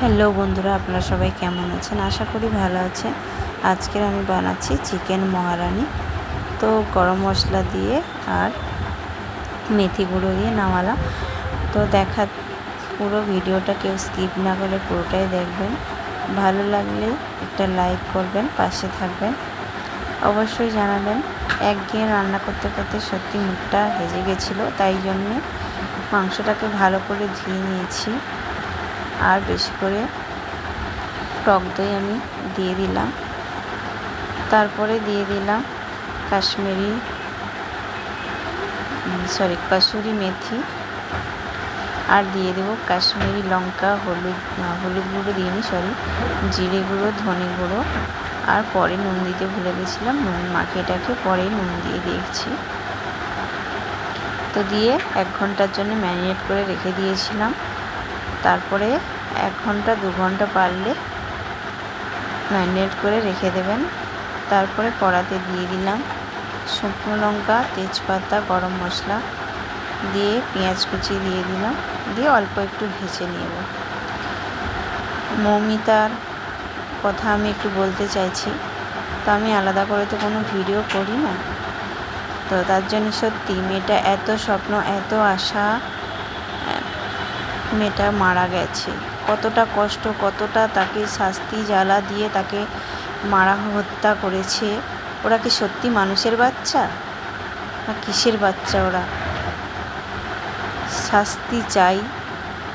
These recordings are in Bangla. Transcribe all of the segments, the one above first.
হ্যালো বন্ধুরা, আপনারা সবাই কেমন আছেন? আশা করি ভালো আছেন। আজকের আমি বানাচ্ছি চিকেন মহারানি। তো গরম মশলা দিয়ে আর মেথি গুঁড়ো দিয়ে নামালাম। তো দেখা, পুরো ভিডিওটা কেউ স্কিপ না করে পুরোটাই দেখবেন। ভালো লাগলে একটা লাইক করবেন, পাশে থাকবেন। অবশ্যই জানাবেন, একঘেয়ে রান্না করতে করতে সত্যি মুখটা হেজে গেছিল, তাই জন্যে মাংসটাকে ভালো করে ধুয়ে নিয়েছি। আর বেশি করে টক দই আমি দিয়ে দিলাম। তারপরে দিয়ে দিলাম কাশ্মীরি সরি কসুরি মেথি। আর দিয়ে দেবো কাশ্মীরি লঙ্কা, হলুদ হলুদ গুঁড়ো দিইনি সরি জিরে গুঁড়ো, ধনে গুঁড়ো। আর পরে নুন দিতে ভুলে গেছিলাম, নুন মাখিয়েটাকে পরে নুন দিয়ে দিয়েছি। তো দিয়ে এক ঘণ্টার জন্য ম্যারিনেট করে রেখে দিয়েছিলাম। তারপরে এক ঘণ্টা, দু ঘণ্টা পারলে ম্যারিনেট করে রেখে দেবেন। তারপরে কড়াতে দিয়ে দিলাম শুকনো লঙ্কা, তেজপাতা, গরম মশলা দিয়ে পেঁয়াজ কুচি দিয়ে দিলাম, দিয়ে অল্প একটু ভেজে নেব। মৌমিতার কথা আমি একটু বলতে চাইছি, তো আমি আলাদা করে তো কোনো ভিডিও করি না। তো তার জন্য সত্যি মেয়েটা এত স্বপ্ন, এত আশা মেয়েটা মারা গেছে। কতটা কষ্ট, কতটা তাকে শাস্তি, জ্বালা দিয়ে তাকে মারা, হত্যা করেছে, ওরা কি সত্যি মানুষের বাচ্চা? না কিসের বাচ্চা ওরা? শাস্তি চাই,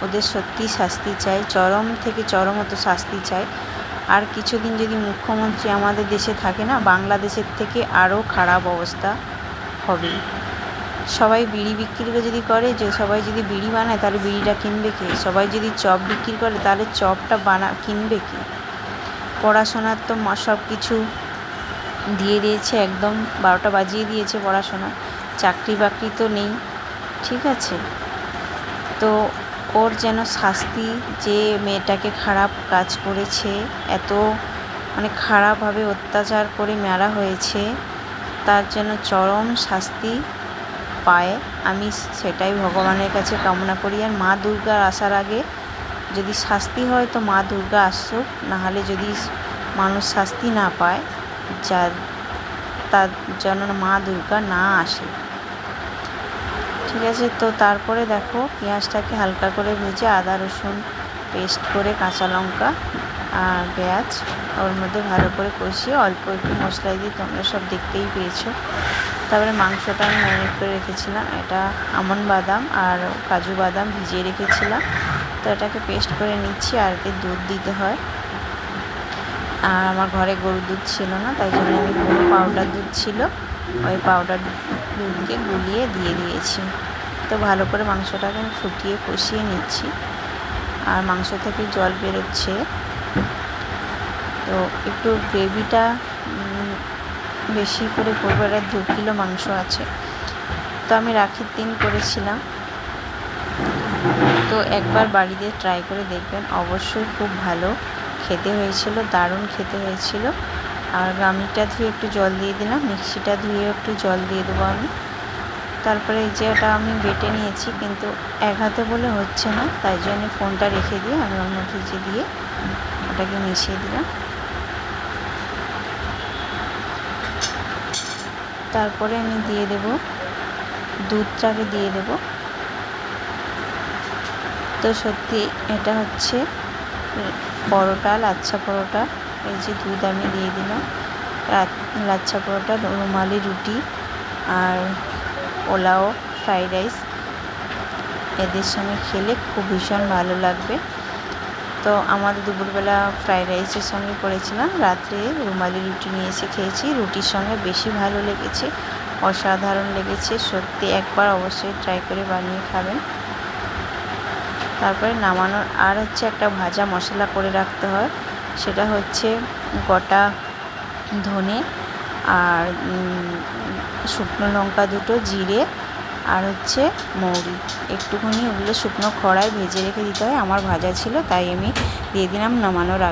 ওদের সত্যি শাস্তি চাই, চরম থেকে চরমত শাস্তি চাই। আর কিছুদিন যদি মুখ্যমন্ত্রী আমাদের দেশে থাকে না, বাংলাদেশের থেকে আরও খারাপ অবস্থা হবে সবাই বিড়ি বিক্রি করে যদি করে, যে সবাই যদি বিড়ি বানায়, তাহলে বিড়িটা কিনবে কে? সবাই যদি চপ বিক্রি করে, তাহলে চপটা বানা, কিনবে কে? পড়াশোনার তো সব কিছু দিয়ে দিয়েছে একদম, বারোটা বাজিয়ে দিয়েছে পড়াশোনা। চাকরি বাকরি তো নেই, ঠিক আছে? তো ওর যেন শাস্তি, যে মেয়েটাকে খারাপ কাজ করেছে, এত মানে খারাপভাবে অত্যাচার করে মারা হয়েছে, তার যেন চরম শাস্তি পায়, আমি সেটাই ভগবানের কাছে কামনা করি। আর মা দুর্গার আসার আগে যদি শাস্তি হয় তো মা দুর্গা আসুক, নাহলে যদি মানুষ শাস্তি না পায়, যা, তার জন্য মা দুর্গা না আসে। ঠিক আছে, তো তারপরে দেখো, পেঁয়াজটাকে হালকা করে ভেজে আদা, রসুন পেস্ট করে কাঁচা লঙ্কা আর পেঁয়াজ ওর মধ্যে ভালো করে কষিয়ে অল্প একটু মশলা দিয়ে তোমরা সব দেখতেই পেয়েছ। তারপরে মাংসটা আমি ম্যারিনেট করে রেখেছিলাম। এটা আমন বাদাম আর কাজু বাদাম ভিজিয়ে রেখেছিলাম। তো এটাকে পেস্ট করে নিচ্ছি, আর এতে দুধ দিতে হয়। আর আমার ঘরে গরুর দুধ ছিল না, তাই জন্য আমি গরু পাউডার দুধ ছিল। ওই পাউডার দুধকে গুলিয়ে দিয়ে দিয়েছি। তো ভালো করে মাংসটাকে আমি ফুটিয়ে কষিয়ে নিচ্ছি। আর মাংস থেকে জল বেরোচ্ছে। তো একটু গ্রেভিটা বেশি করে করব এটা দু কিলো মাংস আছে। তো আমি রাখির দিন করেছিলাম। তো একবার বাড়িতে ট্রাই করে দেখবেন, অবশ্যই খুব ভালো। খেতে হয়েছিল, দারুণ খেতে হয়েছিল। আর গামিটা ধুয়ে একটু জল দিয়ে দিলাম, মিক্সিটা ধুয়ে একটু জল দিয়ে দেবো আমি। তারপরে এই যে ওটা আমি বেটে নিয়েছি, কিন্তু এক হাতে বলে হচ্ছে না, তাই জন্য ফোনটা রেখে দিয়ে আমি ওর মধ্যে যে দিয়ে ওটাকে মিশিয়ে দিলাম। তারপরে আমি দিয়ে দেব দুধটাকে দিয়ে দেব। তো সত্যি এটা হচ্ছে পরোটা, লাচ্ছা পরোটা। এই যে দুধ আমি দিয়ে দিলাম। লাচ্ছা পরোটা, রুমালি রুটি আর পোলাও, ফ্রাইড রাইস। এদের সঙ্গে খেলে খুব ভীষণ ভালো লাগবে। তো আমাদের দুপুরবেলা ফ্রাইড রাইসের সঙ্গে করেছিলাম। রাত্রে রুমালি রুটি নিয়ে এসে খেয়েছি। রুটির সঙ্গে বেশি ভালো লেগেছে, অসাধারণ লেগেছে। সত্যি একবার অবশ্যই ট্রাই করে বানিয়ে খাবেন। তারপরে নামানোর আর হচ্ছে একটা ভাজা মশলা করে রাখতে হয়। সেটা হচ্ছে গোটা ধনে আর শুকনো লঙ্কা দুটো, জিরে আর হচ্ছে মৌরি। একটুখানি ওগুলো শুকনো খড়ায় ভেজে রেখে দিতে হয়, আমার ভাজা ছিল, তাই আমি দিয়ে দিলাম নামানোর আগে।